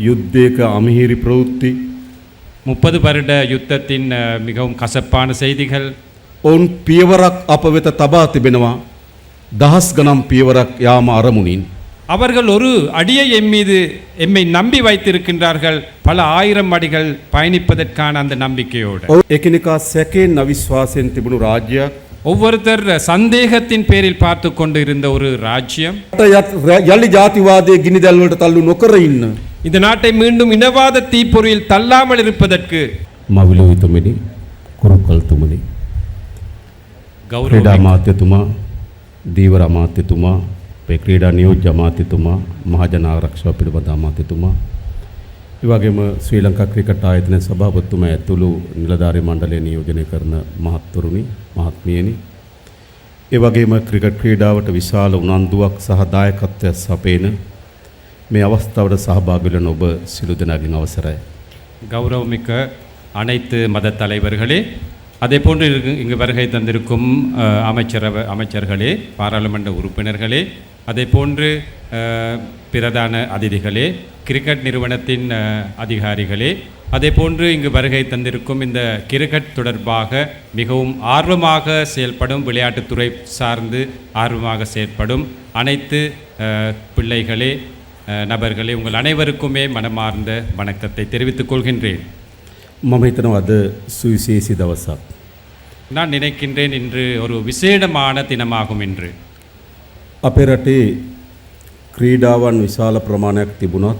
යුද්ධයක අමිහිරි ප්‍රවෘත්ති முப்பது வருட யுத்தத்தின் அஹ், மிகவும் கசப்பான செய்திகள் ඔවුන් පියවරක් අප වෙත තබා තිබෙනවා දහස් ගනම් පියවරක් යාම අරමුණින්. அவர்கள் ஒரு அடியை எம் மீது எம்மை நம்பி வைத்திருக்கின்றார்கள் பல ஆயிரம் அடிகள் பயணிப்பதற்கான அந்த நம்பிக்கையோடு ඔවු එකිනෙකා සැකෙන් අවිශ්වාසයෙන් තිබුණු රාජ්‍යයක් ஒவ்வொருத்தர் சந்தேகத்தின் பேரில் பார்த்து கொண்டு இருந்த ஒரு ராஜ்யம் ට යත්- රැ- යළි ජාතිවාදය ගිනිදැල්වලට තල්ලු නොකර ඉන්න. இந்த நாட்டை மீண்டும் இனவாத தீப்பொறியில் தள்ளாமல் இருப்பதற்கு මවිලවිතුමනි කුරුකල්තුමනි. ක්‍රඩා கௌரவ මාත්‍යතුමා දීවර අමාත්‍යතුමා අපේ ක්‍රීඩා නියෝජ්‍ය අමාත්‍යතුමා මහජනාරක්ෂාව පිළිබඳ අමාත්‍යතුමා ඒවගේම ශ්‍රී ලංකා ක්‍රිකට් ආයතන සභාපතිතුමා ඇතුළු නිලධාරි මණ්ඩලය නියෝජනය කරන මහත්තුරුනි මහත්මියනි ඒ වගේම ක්‍රිකට් ක්‍රීඩාවට විශාල උනන්දුවක් සහ දායකත්වයක් සපේන මේ අවස්ථාවට සහභාගී වෙන ඔබ සිළු දෙනාගෙන් අවසරයි. கௌரவமிக்க அனைத்து மத தலைவர்களே அதே போன்று இங்கு- இங்கு வருகை தந்திருக்கும் அஹ், அமைச்சரவ அமைச்சர்களே பாராளுமன்ற உறுப்பினர்களே அதே போன்று அஹ், பிரதான அதிதிகளே கிரிக்கெட் நிறுவனத்தின் அஹ், அதிகாரிகளே அதே போன்று இங்கு வருகை தந்திருக்கும் இந்த கிரிக்கெட் தொடர்பாக மிகவும் ஆர்வமாக செயல்படும் விளையாட்டுத்துறை சார்ந்து ஆர்வமாக செயல்படும் அனைத்து அஹ், பிள்ளைகளே அஹ், நபர்களே உங்கள் அனைவருக்குமே மனமார்ந்த வணக்கத்தை தெரிவித்துக் கொள்கின்றேன் මම හිතනවා අද සුවිශේෂි දවසක්. நான் நினைக்கின்றேன் இன்று ஒரு விசேடமான தினமாகும் என்று අපේ රටේ ක්‍රීඩාවන් විශාල ප්‍රමාණයක් තිබුණත්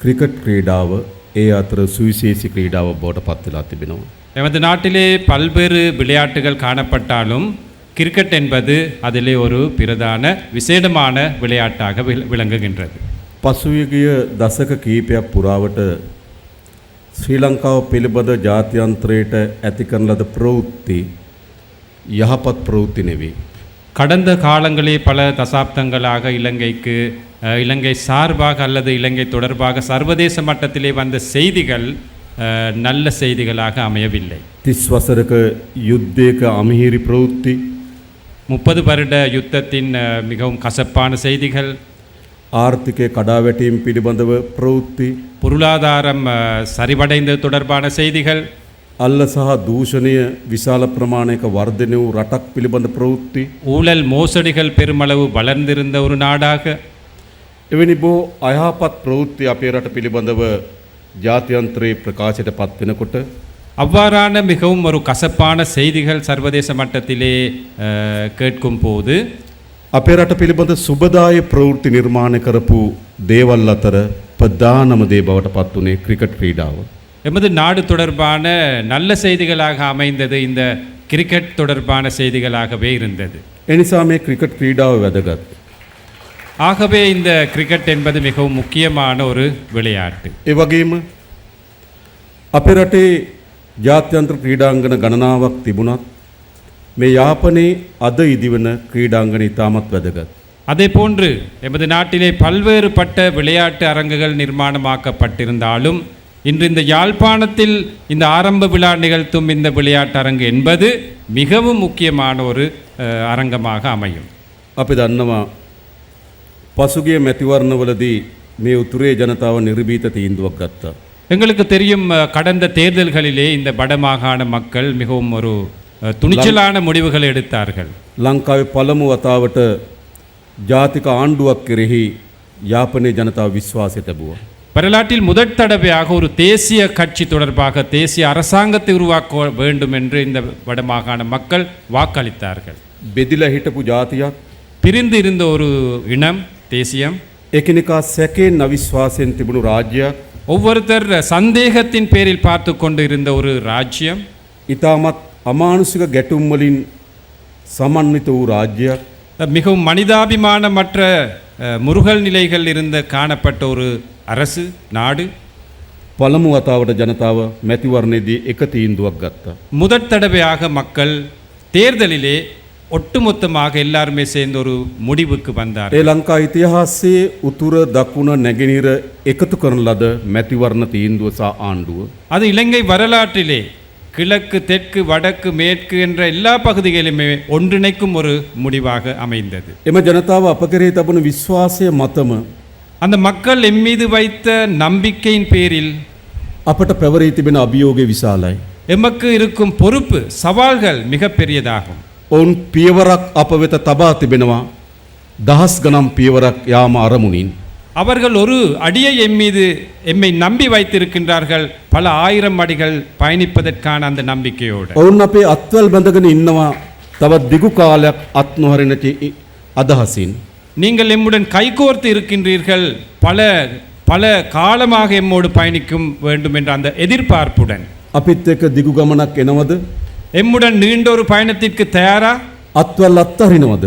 ක්‍රිකට් ක්‍රීඩාව ඒ අතර සුවිශේෂි ක්‍රීඩාව බෝට පත්වෙලා තිබෙනවා. எமது நாட்டிலே பல்வேறு விளையாட்டுகள் காணப்பட்டாலும் கிரிக்கெட் என்பது அதிலே ஒரு பிரதான விசேடமான விளையாட்டாக வில்- விளங்குகின்றது පසුවිගිය දසක කීපයක් පුරාවට ශ්‍රී ලංකාව පිළිබඳ ජාත්‍යන්ත්‍රයට ඇති කරන ලද ප්‍රවෘත්ති යහපත් ප්‍රවෘත්ති නෙවේ. கடந்த காலங்களே பல தசாப்தங்களாக இலங்கைக்கு அஹ், இலங்கை சார்பாக அல்லது இலங்கை தொடர்பாக சர்வதேச மட்டத்திலே வந்த செய்திகள் அஹ், நல்ல செய்திகளாக அமையவில்லை තිස් වසරක යුද්ධයක අමිහිරි ප්‍රවෘත්ති முப்பது வருட யுத்தத்தின் அஹ், மிகவும் கசப்பான செய்திகள் ආර්ථිකය කඩාවැටීම් පිළිබඳව ප්‍රවෘත්ති பொருளாதாரம் அஹ், சரிவடைந்தது தொடர்பான செய்திகள் අල්ල සහ දූෂණය විශාල ප්‍රමාණයක වර්ධනය වූ රටක් පිළිබඳ ප්‍රවෘත්ති ஊழல் மோசடிகள் பெருமளவு வளர்ந்திருந்த ஒரு நாடாக එවැනි බෝ අයහපත් ප්‍රවෘත්ති අපේ රට පිළිබඳව ජාත්‍යන්ත්‍රයේ ප්‍රකාශයට පත් වෙනකොට அவ்வாறான மிகவும் ஒரு கசப்பான செய்திகள் சர்வதேச மட்டத்திலே அஹ், கேட்கும் போது අපේ රට පිළිබඳ සුබදාය ප්‍රවෘත්ති නිර්මාණය කරපු දේවල් අතර ප්‍රධානම දේ බවට පත් වනේ ක්‍රිකට් ක්‍රීඩාව. எமது நாடு தொடர்பான நல்ல செய்திகளாக அமைந்தது இந்த கிரிக்கெட் தொடர்பான செய்திகளாகவே இருந்தது එනිසා මේ ක්‍රිකට් ක්‍රීඩාව වැදගත්. ஆகவே இந்த கிரிக்கெட் என்பது மிகவும் முக்கியமான ஒரு விளையாட்டு ඒ වගේම අපේ රටේ ජාත්‍යන්ත්‍ර ක්‍රීඩාංගන ගණනාවක් තිබුණත් මේ යාපනයේ අද ඉදිවන ක්‍රීඩාංගන ඉතාමත් වැදගත්. அதே போன்று எமது நாட்டிலே பல்வேறுபட்ட விளையாட்டு அரங்குகள் நிர்மாணமாக்கப்பட்டிருந்தாலும் இன்று இந்த யாழ்ப்பாணத்தில் இந்த ஆரம்ப விழா நிகழ்த்தும் இந்த விளையாட்டு அரங்கு என்பது மிகவும் முக்கியமான ஒரு அஹ், அரங்கமாக அமையும் අපි දන්නවා පසුගිය මැතිවරණවලදී මේ උතුරේ ජනතාව නිර්භීත තීන්දුවක් ගත්තා. எங்களுக்கு தெரியும் அஹ், கடந்த தேர்தல்களிலே இந்த வடமாகாண மக்கள் மிகவும் ஒரு அஹ், துணிச்சலான முடிவுகளை எடுத்தார்கள் ලංකාවේ පළමු වතාවට ජාතික ආණ්ඩුවක් කෙරෙහි යාපනය ජනතාව විශ්වාසය තැබුව. வரலாற்றில் முதற் தடவையாக ஒரு தேசிய கட்சி தொடர்பாக தேசிய அரசாங்கத்தை உருவாக்க வேண்டும் என்று இந்த வடமாகாண மக்கள் வாக்களித்தார்கள் බෙදිල හිටපු ජාතියක් பிரிந்து இருந்த ஒரு இனம் தேசியம் එකිනෙකා සැකෙන් අවිශ්වාසයෙන් තිබුණු රාජ්‍යයක් ஒவ்வொருத்தர் சந்தேகத்தின் பேரில் பார்த்து கொண்டு இருந்த ஒரு ராஜ்யம் ඉතාමත් අමානුසික ගැටුම්වලින් සමන්විත වූ රාජ්‍යයක් மிகவும் மனிதாபிமானமற்ற அஹ், முருகல் நிலைகள் இருந்த காணப்பட்ட ஒரு அரசு நாடு පළමු වතාවට ජනතාව මැතිවරණයේදී එක තීන්දුවක් ගත්තා. முதற் தடவையாக மக்கள் தேர்தலிலே ஒட்டுமொத்தமாக எல்லாருமே சேர்ந்து ஒரு முடிவுக்கு வந்தார் ඒ ලංකා ඉතිහාසයේ උතුර දකුණ නැගෙනීර එකතු කරන ලද මැතිවරණ තීන්දුව සහ ආණ්ඩුව. அது இலங்கை வரலாற்றிலே கிழக்கு தெற்கு வடக்கு மேற்கு என்ற எல்லா பகுதிகளிலுமே ஒன்றிணைக்கும் ஒரு முடிவாக அமைந்தது එම ජනතාව අප කෙරෙහි තබන විශ්වාසය මතම அந்த மக்கள் எம் மீது வைத்த நம்பிக்கையின் பேரில் අපට පැවරී තිබෙන අභියෝගය විශාලයි. எமக்கு இருக்கும் பொறுப்பு சவால்கள் மிகப்பெரியதாகும் ඔවුන් පියවරක් අප වෙත තබා තිබෙනවා දහස් ගනම් පියවරක් යාම අරමුණින්. அவர்கள் ஒரு அடியை எம் மீது எம்மை நம்பி வைத்திருக்கின்றார்கள் பல ஆயிரம் அடிகள் பயணிப்பதற்கான அந்த நம்பிக்கையோடு ඔවුන් අපේ අත්වල් බැඳගෙන ඉන්නවා තවත් දිගු කාලයක් අත් නොහරිනති අදහසින්. நீங்கள் எம்முடன் கைகோர்த்து இருக்கின்றீர்கள் பல பல காலமாக எம்மோடு பயணிக்கும் வேண்டும் என்ற அந்த எதிர்பார்ப்புடன் අපිත් එක දිගු ගමනක් එනවද எம்முடன் நீண்ட ஒரு பயணத்திற்கு தயாரா අත්වල් අත්තහරිනවද.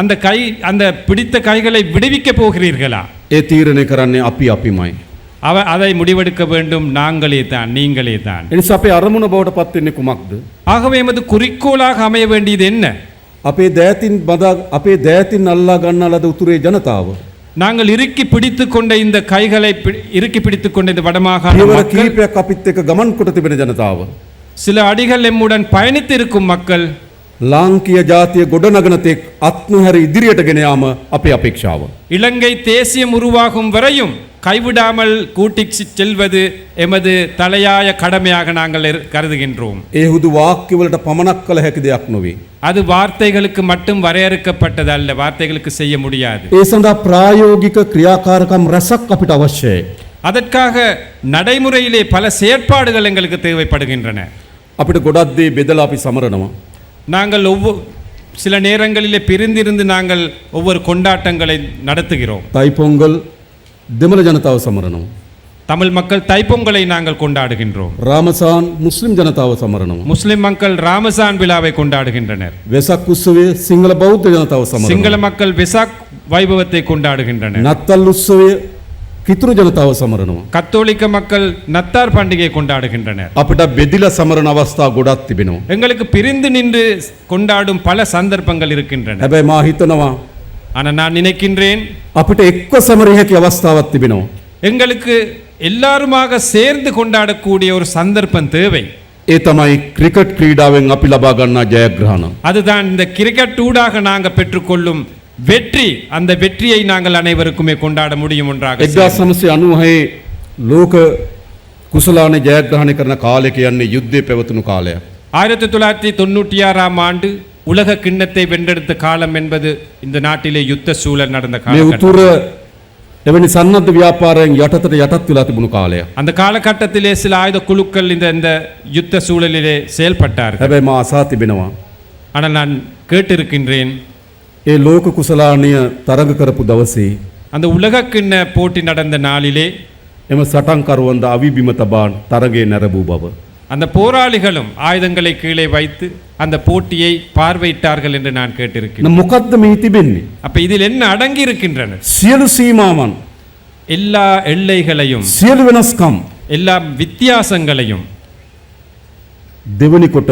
அந்த கை அந்த பிடித்த கைகளை விடுவிக்க போகிறீர்களா ඒ තීරණය කරන්නේ අපි අපිමයි. அவ அதை முடிவெடுக்க வேண்டும் நாங்களே தான் நீங்களே தான் එනිසා අපේ අරමුණ බවට පත්වෙන්නේ කුමක්ද. ஆகவே எமது குறிக்கோளாக அமைய வேண்டியது என்ன අපේ දෑතින් බදා අපේ දෑතින් අල්ලා ගන්න ලද උතුරේ ජනතාව. நாங்கள் இறுக்கி பிடித்து கொண்ட இந்த கைகளை பி- இறுக்கி பிடித்து கொண்ட இந்த வடமாகாண පියවර மக்கள், කීපයක් අපිත් එක ගමන් කොට තිබෙන ජනතාව. சில அடிகள் எம்முடன் பயணித்து இருக்கும் மக்கள் ලාංකීය ජාතිය ගොඩනගනතෙක් අත්නොහැර ඉදිරියට ගෙන යාම අපේ අපේක්ෂාව. இலங்கை தேசியம் உருவாகும் வரையும் கைவிடாமல் கூட்டிச் செல்வது எமது தலையாய கடமையாக நாங்கள் இரு- கருதுகின்றோம் ඒ හුදු වාක්‍යවලට පමණක් කළ හැකි දෙයක් නොවේ. அது வார்த்தைகளுக்கு மட்டும் வரையறுக்கப்பட்டது அல்ல வார்த்தைகளுக்கு செய்ய முடியாது ඒ සඳහා ප්‍රායෝගික ක්‍රියාකාරකම් රැසක් අපිට අවශ්‍යයි. அதற்காக நடைமுறையிலே பல செயற்பாடுகள் எங்களுக்கு தேவைப்படுகின்றன අපිට ගොඩක් දේ බෙදලා අපි සමරනවා. நாங்கள் ஒவ்வொரு சில நேரங்களிலே பிரிந்திருந்து நாங்கள் ஒவ்வொரு கொண்டாட்டங்களை நடத்துகிறோம். தைப்பொங்கல் திமல ஜனதாவ சமரணம். தமிழ் மக்கள் தைப்பொங்கலை நாங்கள் கொண்டாடுகின்றோம். ராமசான் முஸ்லிம் ஜனதாவ சமரணம். முஸ்லிம் மக்கள் ராமசான் விழாவை கொண்டாடுகின்றனர். வெசாக் உற்சவே சிங்கள பௌத்த ஜனதாவ சமரணம். சிங்கள மக்கள் வெசாக் வைபவத்தை கொண்டாடுகின்றனர். நத்தல் உற்சவே කිතුරු ජනතාව සමරනවා. கத்தோலிக்க மக்கள் நத்தார் பண்டிகை கொண்டாடுகின்றனர் අපිට බෙදිලා සමරන අවස්ථා ගොඩක් තිබෙනවා. எங்களுக்கு பிரிந்து நின்று கொண்டாடும் பல சந்தர்ப்பங்கள் இருக்கின்றன හැබැයි මා හිතනවා ஆனா நான் நினைக்கின்றேன் අපිට එක්ව සමරිය හැකි අවස්ථාවක් තිබෙනවා. எங்களுக்கு எல்லாருமாக சேர்ந்து கொண்டாடக்கூடிய ஒரு சந்தர்ப்பம் தேவை ඒ තමයි ක්‍රිකට් ක්‍රීඩාවෙන් අපි ලබා ගන්නා ජයග්‍රහණ. அதுதான் இந்த கிரிக்கெட் ஊடாக நாங்கள் பெற்றுக்கொள்ளும் வெற்றி அந்த வெற்றியை நாங்கள் அனைவருக்குமே கொண்டாட முடியும் ஒன்றாக එක්දා සමසය අනුහේ ලෝක කුසලාන ජයග්‍රහණය කරන කාලෙක යන්නේ යුද්ධය පැවතුණු කාලයක්. ஆயிரத்தி தொள்ளாயிரத்தி தொண்ணூற்றி ஆறாம் ஆண்டு உலக கிண்ணத்தை வென்றெடுத்த காலம் என்பது இந்த நாட்டிலே யுத்த சூழல் நடந்த මේ காலகட்டம் උතුර එවැනි සන්නද්ධ ව්‍යාපාරයෙන් යටතට යටත් වෙලා තිබුණු කාලයක්. அந்த காலகட்டத்திலே சில ஆயுத குழுக்கள் இந்த இந்த யுத்த சூழலிலே செயல்பட்டார்கள் හැබැයි මා අසා තිබෙනවා. ஆனால் நான் கேட்டிருக்கின்றேன் ඒ ලෝක කුසලානය තරග කරපු දවසේ அந்த உலக கிண்ண போட்டி நடந்த நாளிலே එම සටන්කරුවන්ද අවිබිම තබාන් තරගේ නැරබූ බව. அந்த போராளிகளும் ஆயுதங்களை கீழே வைத்து அந்த போட்டியை பார்வையிட்டார்கள் என்று நான் கேட்டிருக்கிறேன் න මොකක්ද මේ තිබෙන්නේ. அப்ப இதில் என்ன அடங்கி இருக்கின்றன සියලු සීමාවන් எல்லா எல்லைகளையும் සියලු වෙනස්කම් எல்லா வித்தியாசங்களையும் දෙවනි කොට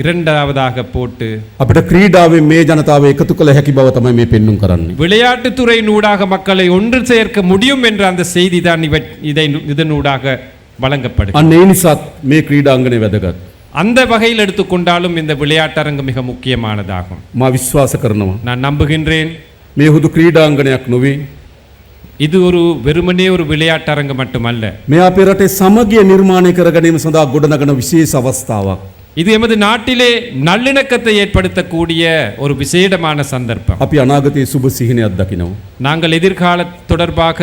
இரண்டாவதாக போட்டு අපිට ක්‍රීඩාවෙන් මේ ජනතාව එකතු කළ හැකි බව තමයි මේ පෙන්නුම් කරන්නේ. விளையாட்டுத்துறையினூடாக மக்களை ஒன்று சேர்க்க முடியும் என்ற அந்த செய்தி தான் இவ இதை இதனூடாக வழங்கப்படும் අන්න ඒ නිසාත් මේ ක්‍රීඩාංගනය වැදගත්. அந்த வகையில் எடுத்துக்கொண்டாலும் இந்த விளையாட்டரங்கு மிக முக்கியமானதாகும் මා විශ්වාස කරනවා. நான் நம்புகின்றேன் මේ හුදු ක්‍රීඩාංගනයක් නොවේ. இது ஒரு வெறுமனே ஒரு விளையாட்டரங்கு மட்டுமல்ல මේ අපේ රටේ සමගිය නිර්මාණය කර ගැනීම සඳහා ගොඩනගන විශේෂ අවස්ථාවක්. இது எமது நாட்டிலே நல்லிணக்கத்தை ஏற்படுத்தக்கூடிய ஒரு விசேடமான சந்தர்ப்பம் අපි අනාගතයේ සුබ සිහිනයක් දකිනවා. நாங்கள் எதிர்கால தொடர்பாக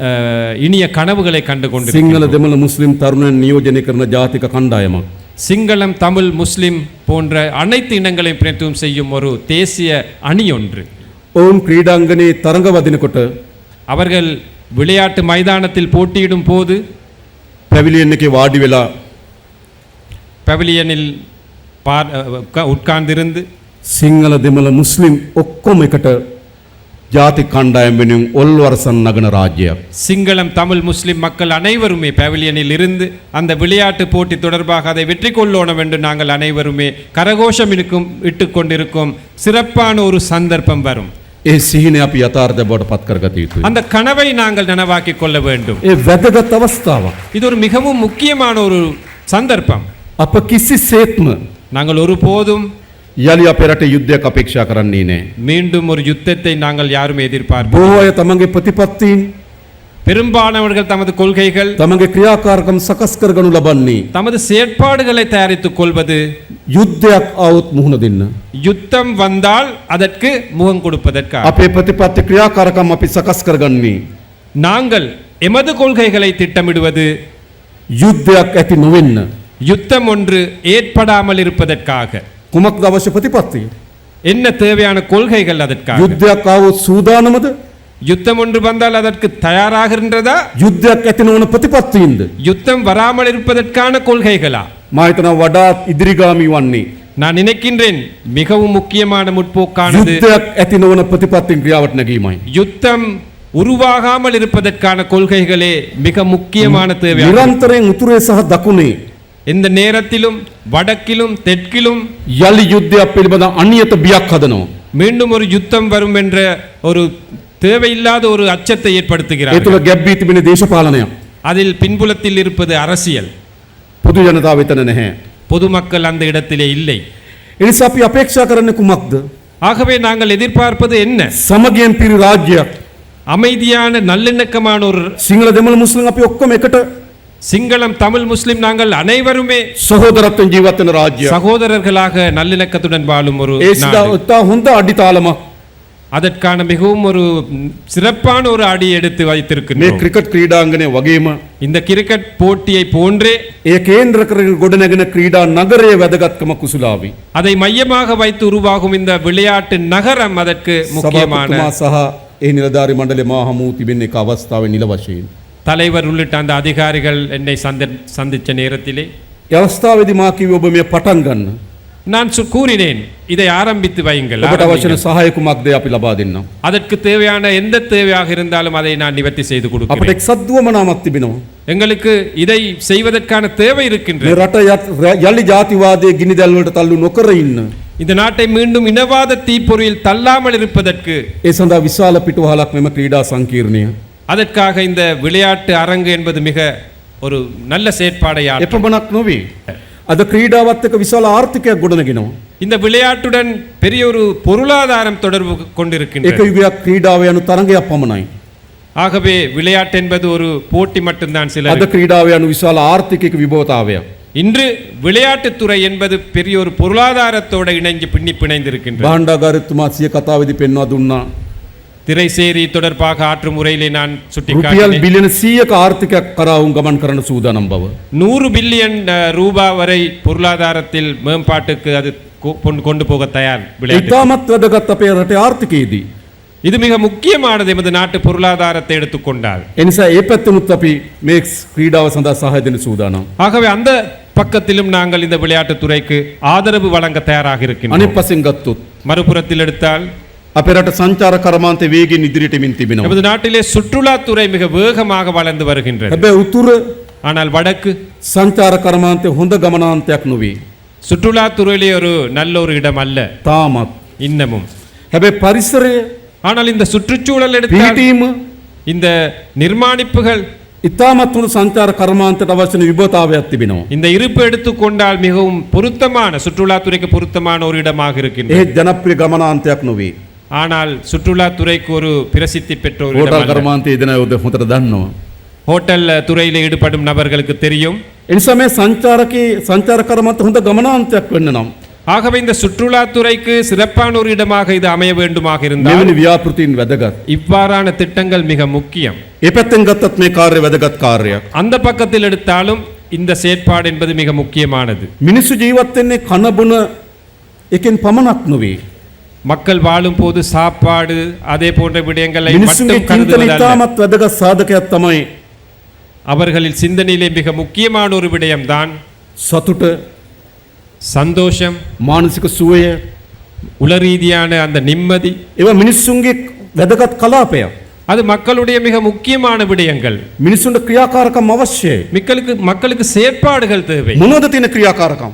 அஹ், இனிய கனவுகளை கண்டு கொண்டு සිංහල දෙමළ මුස්ලිම් තරුණයන් නියෝජනය කරන ජාතික කණ්ඩායමක්. சிங்களம் தமிழ் முஸ்லிம் போன்ற அனைத்து இனங்களையும் பிரதித்துவம் செய்யும் ஒரு தேசிய அணி ஒன்று ඔවුන් ක්‍රීඩාංගනයේ තරඟ වදිනකොට அவர்கள் விளையாட்டு மைதானத்தில் போட்டியிடும் போது පැවිලියෙන් එකේ වාඩි වෙලා பவிலியனில் பார் அஹ், உட்கா- உட்கார்ந்திருந்து සිංහල දෙමළ මුස්ලිම් ඔක්කොම එකට ජාති කණ්ඩායම් වෙනුවෙන් ඔල්වරසන් නගන රාජ්‍යයක්. சிங்களம் தமிழ் முஸ்லிம் மக்கள் அனைவருமே பவிலியனில் இருந்து அந்த விளையாட்டு போட்டி தொடர்பாக அதை வெற்றி கொள்ளோணும் என்று நாங்கள் அனைவருமே கரகோஷம் இருக்கும் இட்டு கொண்டிருக்கும் சிறப்பான ஒரு சந்தர்ப்பம் வரும் ඒ සිහින අපි යථාර්ථ බවට පත් කරගත යුතුයි. அந்த கனவை நாங்கள் நனவாக்கிக் கொள்ள வேண்டும் ඒ වැදගත් අවස්ථාවක්. இது ஒரு மிகவும் முக்கியமான ஒரு சந்தர்ப்பம் අප කිසි සේත්ම நாங்கள் ஒருபோதும் යළි අපේ රට යුද්ධයක් අපේක්ෂා කරන්නේ නෑ. மீண்டும் ஒரு யுத்தத்தை நாங்கள் யாரும் எதிர்பார்ப்போம் බොහෝ අය තමන්ගේ ප්‍රතිපත්තීන් பெரும்பாலானவர்கள் தமது கொள்கைகள் තමගේ ක්‍රියාකාරකම් සකස් කරගනු ලබන්නේ. தமது செயற்பாடுகளை தயாரித்துக் கொள்வது යුද්ධයක් අවුත් මුහුණ දෙන්න. யுத்தம் வந்தால் அதற்கு முகம் கொடுப்பதற்காக අපේ ප්‍රතිපත්ති ක්‍රියාකාරකම් අපි සකස් කරගන්නේ. நாங்கள் எமது கொள்கைகளை திட்டமிடுவது යුද්ධයක් ඇති නොවෙන්න. யுத்தம் ஒன்று ஏற்படாமல் இருப்பதற்காக කුමක් අවශ්‍ය ප්‍රතිපත්තිය. என்ன தேவையான கொள்கைகள் அதற்காக යුද්ධයක් අවුත් සූදානමද யுத்தம் ஒன்று வந்தால் அதற்கு தயாராகின்றதா යුද්ධයක් ඇති නොවන ප්‍රතිපත්තිීන්ද. யுத்தம் வராமல் இருப்பதற்கான கொள்கைகளா මාහිතන වඩාත් ඉදිරිගාමී වන්නේ. நான் நினைக்கின்றேன் மிகவும் முக்கியமான முற்போக்கானது යුද්ධයක් ඇති නොවන ප්‍රතිපත්තින් ක්‍රියාවට නැගීමයි. யுத்தம் உருவாகாமல் இருப்பதற்கான கொள்கைகளே மிக முக்கியமான தேவை නිරන්තරයෙන් උතුරේ සහ දකුණේ இந்த நேரத்திலும் வடக்கிலும் தெற்கிலும் යළි යුද්ධයක් පිළිබඳ අනියත බියක් හදනවා. மீண்டும் ஒரு யுத்தம் வரும் என்ற ஒரு தேவையில்லாத ஒரு அச்சத்தை ඒ ஏற்படுத்துகிறார் තුළ ගැබ්බී තිබෙන දේශපාලනයක්. அதில் பின்புலத்தில் இருப்பது அரசியல் පොදු ජනතාව වෙතන නැහැ. பொதுமக்கள் அந்த இடத்திலே இல்லை එනිසා අපි අපේක්ෂා කරන්න කුමක්ද. ஆகவே நாங்கள் எதிர்பார்ப்பது என்ன සමගියෙන් පිරි රාජ්‍යයක්. அமைதியான நல்லிணக்கமான ஒரு සිංහල දෙමළ මුස්ලිම් අපි ඔක්කොම එකට சிங்களம் தமிழ் முஸ்லிம் நாங்கள் அனைவருமே சகோதரத்தின் ஜீவத்தின் ராஜ்யம். சகோதரர்களாக நல்லிணக்கத்துடன் வாழும் ஒரு ஹுந்த அதற்கான மிகவும் ஒரு சிறப்பான ஒரு அடி எடுத்து வைத்திருக்கு கிரிக்கெட் கிரீடாங்கனே வகையுமா? இந்த கிரிக்கெட் போட்டியை போன்றே ஏ கேந்திர கொடுநகன கிரீடா நகரே வெதகத்கம குசுலாவி. அதை மையமாக வைத்து உருவாகும் இந்த விளையாட்டு நகரம் அதற்கு முக்கியமான சகா ஏ நிலதாரி மண்டலி மாஹமூ திபின் அவஸ்தாவை நிலவசையின் தலைவர் உள்ளிட்ட அந்த அதிகாரிகள் என்னை சந்தி சந்தித்த நேரத்திலே எவஸ்தாவிதிமாக்கி ஒபுமே பட்டங்கன். நான் கூறினேன் இதை ஆரம்பித்து வையுங்கள். சகாயக்குமாக்கு அப்படி லபாதின்னும் அதற்கு தேவையான எந்த தேவையாக இருந்தாலும் அதை நான் நிவர்த்தி செய்து கொடுக்கிறேன். அப்படி சத்வம நாம் அக்திபினோம் எங்களுக்கு இதை செய்வதற்கான தேவை இருக்கின்றது ஜாதிவாதே கினிதல்வட்ட தள்ளு நொக்கரை இன்னும் இந்த நாட்டை மீண்டும் இனவாத தீப்பொறியில் தள்ளாமல் இருப்பதற்கு ஏ சந்தா விசால பிட்டுவாலாக் மேம கிரீடா சங்கீர்ணியம் அதற்காக இந்த விளையாட்டு அரங்கு என்பது மிக ஒரு நல்ல செயற்பாடையா එපමණක් නොවේ. අද ක්‍රීඩාවත් එක්ක විශාල ආර්ථිකයක් ගොඩනගෙනවා. இந்த விளையாட்டுடன் பெரிய ஒரு பொருளாதாரம் தொடர்பு එක கொண்டிருக்கின்றது යුගයක් ක්‍රීඩාව යනු තරගයක් පමණයි. ஆகவே விளையாட்டு என்பது ஒரு போட்டி மட்டும்தான் சில අද ක්‍රීඩාව යනු විශාල ආර්ථිකයක විභවතාවයක්. இன்று விளையாட்டுத்துறை என்பது பெரிய ஒரு பொருளாதாரத்தோட இணைஞ்சு பின்னி பிணைந்திருக்கின்றது බාණ්ඩාගාරතුමා සිය කතාවේදී පෙන්වා දුන්නා. திரைசேரி தொடர்பாக ஆற்றும் முறையிலே நான் රුපියල් சுட்டிக்காட்டினேன் බිලියන 100ක ආර්ථිකයක් කරා උන් ගමන් කරන්න සූදානම් බව. நூறு பில்லியன் அஹ், ரூபாய் வரை பொருளாதாரத்தில் மேம்பாட்டுக்கு அது கொ- கொண்டு- கொண்டு போக தயார் விளையாட்டு ඉතාමත් වැදගත් අපේ රටේ ආර්ථිකයේදී. இது மிக முக்கியமானது எமது நாட்டு பொருளாதாரத்தை எடுத்துக்கொண்டால் එනිසා ඒ පැත්තනුත් අපි මේ ක්‍රීඩාව සඳහා සහය දෙන්න සූදානම්. ஆகவே அந்த பக்கத்திலும் நாங்கள் இந்த விளையாட்டுத் துறைக்கு ஆதரவு வழங்க தயாராக இருக்கின்றோம் අනිත් පසෙන් ගත්තොත් மறுபுறத்தில் எடுத்தால் අපේ රට සංචාර කර්මාන්තය වේගෙන් ඉදිරියට එමින් තිබෙනවා. நமது நாட்டிலே சுற்றுலாத்துறை மிக வேகமாக வளர்ந்து வருகின்றது හැබැයි උතුර ஆனால் வடக்கு සංචාර කර්මාන්තය හොඳ ගමනාන්තයක් නොවේ. சுற்றுலாத்துறையிலே ஒரு நல்ல ஒரு இடம் அல்ல තාමත්. இன்னமும் හැබැයි පරිසරය ஆனால் இந்த சுற்றுச்சூழல் எடுத்தால் පිහිටීම இந்த நிர்மாணிப்புகள் ඉතාමත් වුණු සංචාර කර්මාන්තයට අවශ්‍යන විභතාවයක් තිබෙනවා. இந்த இருப்பு எடுத்துக்கொண்டால் மிகவும் பொருத்தமான சுற்றுலாத்துறைக்கு பொருத்தமான ஒரு இடமாக இருக்கின்றது ඒ ජනප්‍රිය ගමනාන්තයක් නොවේ. ஆனால் சுற்றுலாத்துறைக்கு ஒரு பிரசித்தி பெற்ற ஒரு ಹೋಟೆಲ್ ತುರೈಲಿ ಈಡುಪಡುವ ನಬರ್ಗಳಿಗೆ ತಿಳಿಯು ಇನ್ಸಮೇ ಸಂಚಾರಕ್ಕೆ ಸಂಚಾರಕರ ಮತ್ತು ಹೊಂದ ಗಮನ ಅಂತ ನಾವು ஆகவே இந்த சுற்றுலாத்துறைக்கு சிறப்பான ஒரு இடமாக இது அமைய வேண்டுமாக இருந்தால் வியாபிருத்தின் வெதகத் இவ்வாறான திட்டங்கள் மிக முக்கியம். எப்பத்தங்கத்தத்மே காரிய வெதகத் காரியம் அந்த பக்கத்தில் எடுத்தாலும் இந்த செயற்பாடு என்பது மிக முக்கியமானது. மினிசு ஜீவத்தின் கனபுன எக்கின் பமனக் மக்கள் வாழும் போது சாப்பாடு அதே போன்ற விடயங்களை மட்டும் அவர்களில் சிந்தனையிலே மிக முக்கியமான ஒரு விடயம் தான் சத்துட்டு சந்தோஷம் மானசிக சுவைய உளரீதியான அந்த நிம்மதி. இவன் மினிசுங்கே வெதகத் கலாபய அது மக்களுடைய மிக முக்கியமான விடயங்கள். மினிசுண்ட கிரியாகாரகம் அவசியம் மக்களுக்கு மக்களுக்கு செயற்பாடுகள் தேவை. முன்னோதத்தின கிரியாகாரகம்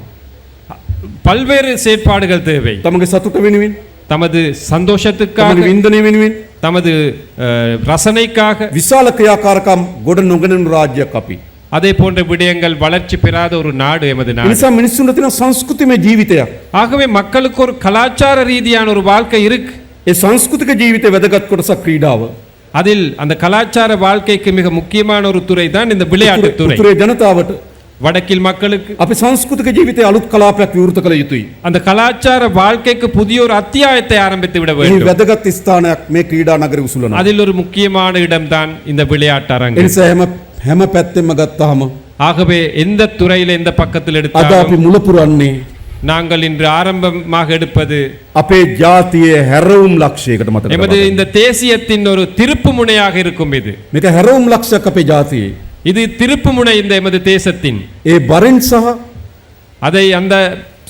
பல்வேறு செயற்பாடுகள் தேவை. தமக்கு சத்துட்ட வேணுவேன் தமது තමගේ சந்தோஷத்துக்காக වින්දනය වෙනුවෙන් தமது அஹ், ரசனைக்காக විශාල ක්‍රියාකාරකම් ගොඩ නොගනන රාජ්‍යයක් අපි. அதே போன்ற விடயங்கள் வளர்ச்சி பெறாத ஒரு நாடு எமது ඒ நாடு නිසා මිනිස්සුන්ට තියෙන සංස්කෘතිමය ජීවිතයක්. ஆகவே மக்களுக்கு ஒரு கலாச்சார ரீதியான ஒரு வாழ்க்கை இருக்கு ඒ සංස්කෘතික ජීවිතය වැදගත් කොටසක් ක්‍රීඩාව. அதில் அந்த கலாச்சார வாழ்க்கைக்கு மிக முக்கியமான ஒரு துறை தான் இந்த விளையாட்டு துறை උතුරේ ජනතාවට வடக்கில் மக்களுக்கு අපි සංස්කෘතික ජීවිතය අලුත් කලාපයක් විවෘත කළ යුතුයි. அந்த கலாச்சார வாழ்க்கைக்கு புதிய ஒரு அத்தியாயத்தை ஆரம்பித்து விட ඒ வேண்டும் වැදගත් ස්ථානයක් මේ ක්‍රීඩා නගර උසුලනවා. அதில் ஒரு முக்கியமான இடம்தான் இந்த விளையாட்டு அரங்கு එනිසා හැම හැම පැත්තෙම ගත්තාම ஆகவே எந்த துறையில எந்த பக்கத்தில் අද අපි எடுத்தாலும் මුලපුරන්නේ நாங்கள் இன்று ஆரம்பமாக எடுப்பது අපේ ජාතියේ හැරවුම් ලක්ෂයකට මත எமது இந்த தேசியத்தின் ஒரு திருப்பு முனையாக இருக்கும் இது මේක හැරවුම් ලක්ෂයක් අපේ ජාතියේ. இது திருப்பு முனை இந்த எமது தேசத்தின் ඒ බරෙන් සහ அதை அந்த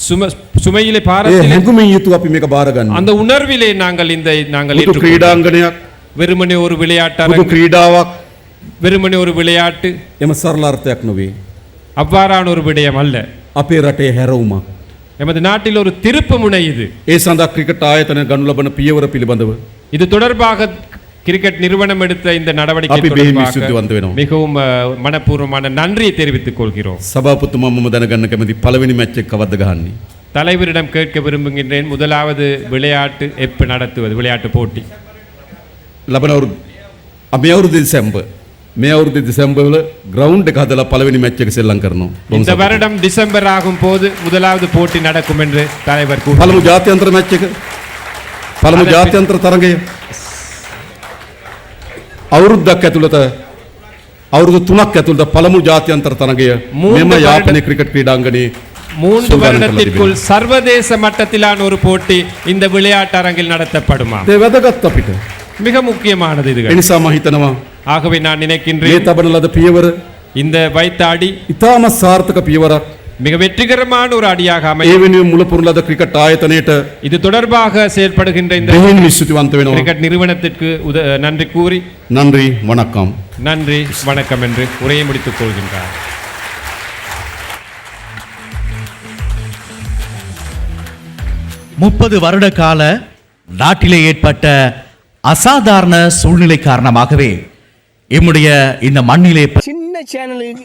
சும சுமையிலே ඒ பாரத்திலே හැඟුමින් යුතු අපි මේක බාරගන්න. அந்த உணர்விலே நாங்கள் இந்த நாங்கள் බුදු ஏற்றுக்கொள்கிறோம். ක්‍රීඩාංගනයක් வெறுமனே ஒரு விளையாட்டு බුදු அரங்கு, ක්‍රීඩාවක් வெறுமனே ஒரு விளையாட்டு එම සරලාර්ථයක් නොවේ. அவ்வாறான ஒரு விடயம் அல்ல අපේ රටේ හැරවුමක්. எமது நாட்டில் ஒரு திருப்பு முனை இது ඒ සඳහා ක්‍රිකට් ආයතන ගනු ලබන පියවර පිළිබඳව இது தொடர்பாக கிரிக்கெட் நிறுவனம் எடுத்த இந்த நடவடிக்கை மிகவும் மனப்பூர்வமான நன்றியை தெரிவித்துக் கொள்கிறோம். சபாபுத்துமா முமதன பலவினி மேட்சை கவர்ந்தகாணி தலைவரிடம் கேட்க விரும்புகின்றேன். முதலாவது விளையாட்டு எப்ப நடத்துவது? விளையாட்டு போட்டி. லபனவர் அமையவருதி செம்பர் மே அவரது டிசம்பரில் கிரவுண்டு காதல பலவினி மேட்சுக்கு செல்லம் கரணும் இந்த வருடம் டிசம்பர் ஆகும் போது முதலாவது போட்டி நடக்கும் என்று தலைவர் பலமு ஜாத்தியந்திர மேட்சுக்கு. பலமு ஜாத்தியந்திர தரங்கையும் අවුරුද්දක් ඇතුළත අවුරුදු තුනක් ඇතුළත පළමු ජාත්‍යන්තර තරගය மூன்று මෙම வருட- යාපනය ක්‍රිකට් ක්‍රීඩාංගණයේ மூன்று සූදානම් කරලා வருடத்திற்குள் තිබෙනවා. சர்வதேச மட்டத்திலான ஒரு போட்டி இந்த விளையாட்டு அரங்கில் நடத்தப்படுமா ඒ වැදගත් අපිට. மிக முக்கியமானது ඒ இதுகள் නිසා මම හිතනවා ஆகவே நான் මේ நினைக்கின்றேன் තබන ලද පියවර இந்த வைத்த அடி ඉතාමත් සාර්ථක පියවරක්. மிக வெற்றிகரமான ஒரு அடியாக ඒ அமையும் වෙනුවෙන් මුලපුරු ලද ක්‍රිකට් ආයතනයට இது தொடர்பாக செயல்படுகின்ற இந்த බෙහෙවින් විශ්තුතිවන්ත වෙනවා. கிரிக்கெட் நிறுவனத்திற்கு உத நன்றி கூறி නන්රි වනක්කම්. நன்றி வணக்கம் என்று உரையை முடித்துக் கொள்கின்றார் முப்பது வருட கால நாட்டிலே ஏற்பட்ட அசாதாரண சூழ்நிலை காரணமாகவே எம்முடைய இந்த மண்ணிலே சின்ன சேனலுக்கு